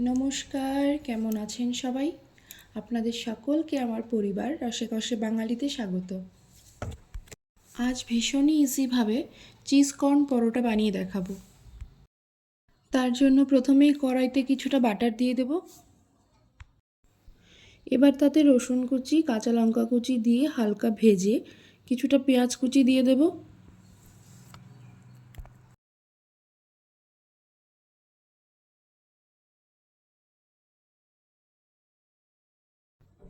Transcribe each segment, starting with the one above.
নমস্কার, কেমন আছেন সবাই? আপনাদের সকলকে আমার পরিবার রসে কষে বাঙালিতে স্বাগত। আজ ভীষণই ইজিভাবে চিজ কর্ন পরোটা বানিয়ে দেখাবো। তার জন্য প্রথমেই কড়াইতে কিছুটা বাটার দিয়ে দেব। এবার তাতে রসুন কুচি, কাঁচা লঙ্কা কুচি দিয়ে হালকা ভেজে কিছুটা পেঁয়াজ কুচি দিয়ে দেবো।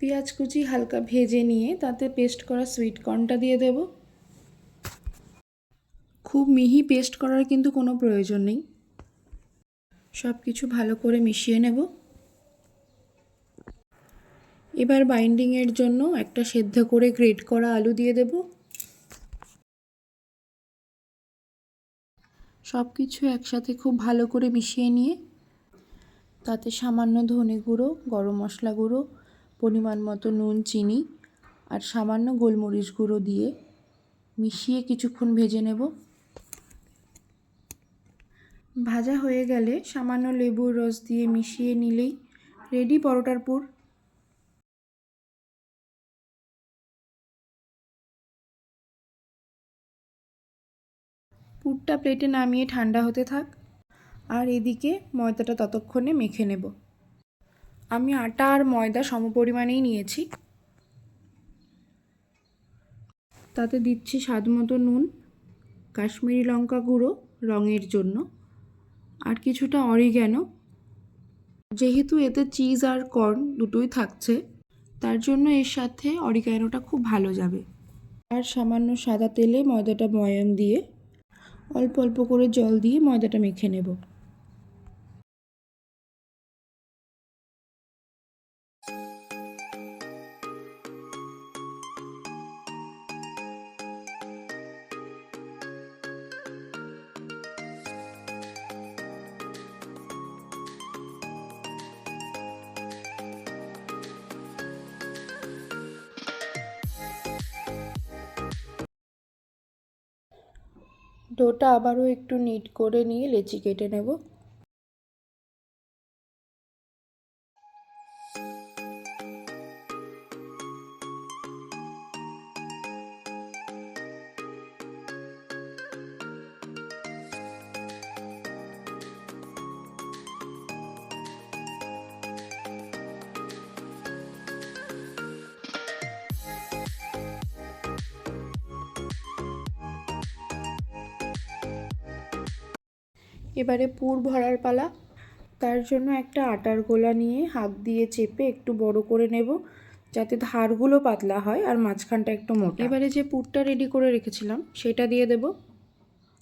পেঁয়াজ কুচি হালকা ভেজে নিয়ে তাতে পেস্ট করা সুইট কর্নটা দিয়ে দেব। খুব মিহি পেস্ট করার কিন্তু কোনো প্রয়োজন নেই। সব কিছু ভালো করে মিশিয়ে নেব। এবার বাইন্ডিংয়ের জন্য একটা সেদ্ধ করে গ্রেট করা আলু দিয়ে দেব। সব কিছু একসাথে খুব ভালো করে মিশিয়ে নিয়ে তাতে সামান্য ধনে গুঁড়ো, গরম মশলা গুঁড়ো পরিমাণ মতো নুন, চিনি আর সামান্য গোলমরিচ গুঁড়ো দিয়ে মিশিয়ে কিছুক্ষণ ভেজে নেব। ভাজা হয়ে গেলে সামান্য লেবুর রস দিয়ে মিশিয়ে নিলেই রেডি পরোটার পুর। পুরটা প্লেটে নামিয়ে ঠান্ডা হতে থাক। আর এদিকে ময়দাটা ততক্ষণে মেখে নেব। আমি আটা আর ময়দা সমপরিমাণেই নিয়েছি। তাতে দিচ্ছি স্বাদ মতো নুন, কাশ্মীরি লঙ্কা গুঁড়ো রঙের জন্য, আর কিছুটা অরিগ্যানো। যেহেতু এতে চিজ আর কর্ন দুটোই থাকছে, তার জন্য এর সাথে অরিগ্যানোটা খুব ভালো যাবে। আর সামান্য সাদা তেলে ময়দাটা ময়াম দিয়ে অল্প অল্প করে জল দিয়ে ময়দাটা মেখে নেব। ডোটা আবারও একটু নিট করে নিয়ে লেচি কেটে নেব। এবারে পুর ভরার পালা। তার জন্য একটা আটার গোলা নিয়ে হাত দিয়ে চেপে একটু বড় করে নেব, যাতে ধারগুলো পাতলা হয় আর মাঝখানটা একটু মোটা। এবারে যে পুরটা রেডি করে রেখেছিলাম, সেটা দিয়ে দেব।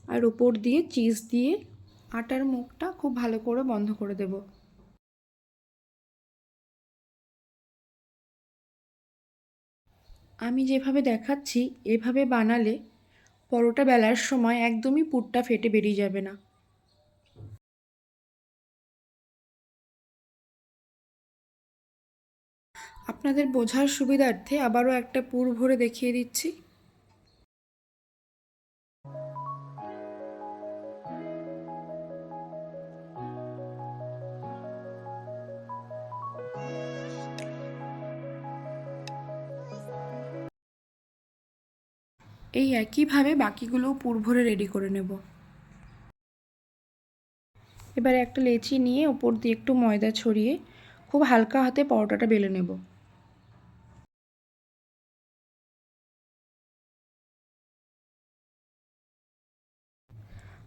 আর উপর দিয়ে চিজ দিয়ে আটার মুখটা খুব ভালো করে বন্ধ করে দেব। আমি যেভাবে দেখাচ্ছি, এভাবে বানালে পরোটা বেলার সময় একদমই পুরটা ফেটে বেরিয়ে যাবে না। আপনাদের বোঝার সুবিধার্থে আবারও একটা পুর ভরে দেখিয়ে দিচ্ছি। এই একইভাবে বাকিগুলোও পুর ভরে রেডি করে নেব। এবারে একটা লেচি নিয়ে ওপর দিয়ে একটু ময়দা ছড়িয়ে খুব হালকা হাতে পরোটাটা বেলে নেব।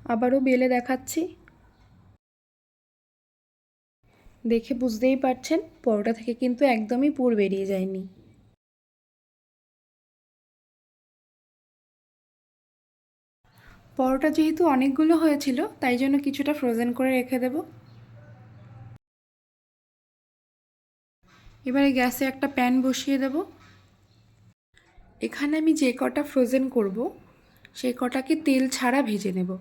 আবারও বেলে দেখাচ্ছি। দেখে বুঝতেই পারছেন, পরোটা থেকে কিন্তু একদমই পুর বেরিয়ে যায়নি। পরোটা যেহেতু অনেকগুলো হয়েছিল, তাই জন্য কিছুটা ফ্রোজেন করে রেখে দেব। এবারে গ্যাসে একটা প্যান বসিয়ে দেব। এখানে আমি যে কটা ফ্রোজেন করব সেই কটাকে তেল ছাড়া ভেজে নেব।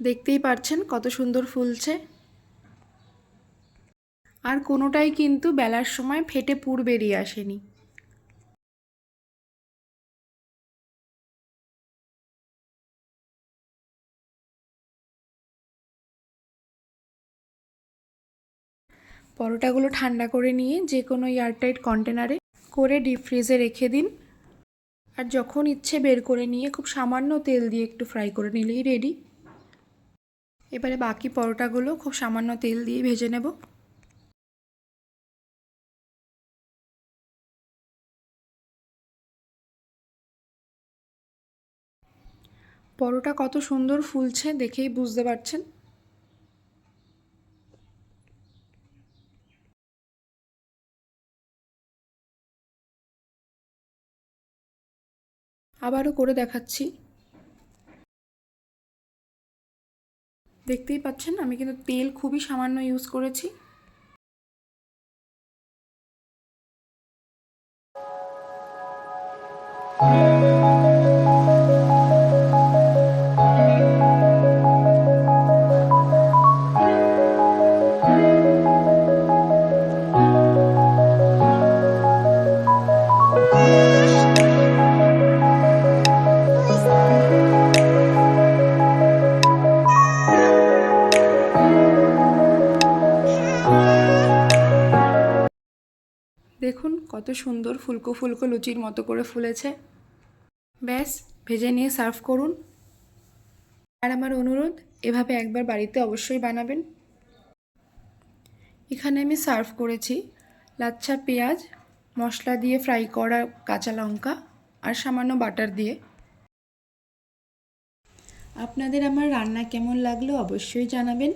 দেখতেই পারছেন কত সুন্দর ফুলছে। আর কোনোটাই কিন্তু বেলার সময় ফেটে পুর বেরিয়ে আসেনি। পরোটাগুলো ঠান্ডা করে নিয়ে যে কোনো এয়ারটাইট কন্টেনারে করে ডিপ ফ্রিজে রেখে দিন। আর যখন ইচ্ছে বের করে নিয়ে খুব সামান্য তেল দিয়ে একটু ফ্রাই করে নিলেই রেডি। এবারে বাকি পরোটাগুলো খুব সামান্য তেল দিয়ে ভেজে নেব। পরোটা কত সুন্দর ফুলছে দেখেই বুঝতে পারছেন। আবারও করে দেখাচ্ছি। দেখতেই পাচ্ছেন আমি কিন্তু তেল খুবই সামান্য ইউজ করেছি। দেখুন কত সুন্দর ফুলকো ফুলকো লুচির মতো করে ফুলেছে। ব্যাস, ভেজে নিয়ে সার্ভ করুন। আর আমার অনুরোধ, এভাবে একবার বাড়িতে অবশ্যই বানাবেন। এখানে আমি সার্ভ করেছি লাচ্ছা, পেঁয়াজ, মশলা দিয়ে ফ্রাই করা কাঁচা লঙ্কা আর সামান্য বাটার দিয়ে। আপনাদের আমার রান্না কেমন লাগল অবশ্যই জানাবেন।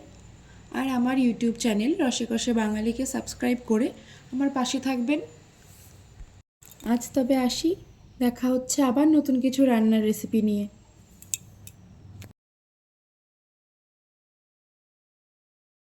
আর আমার ইউটিউব চ্যানেল রসে কষে বাঙালিকে সাবস্ক্রাইব করে আমার পাশে থাকবেন। আজ তবে আসি দেখা হচ্ছে আবার নতুন কিছু রান্নার রেসিপি নিয়ে।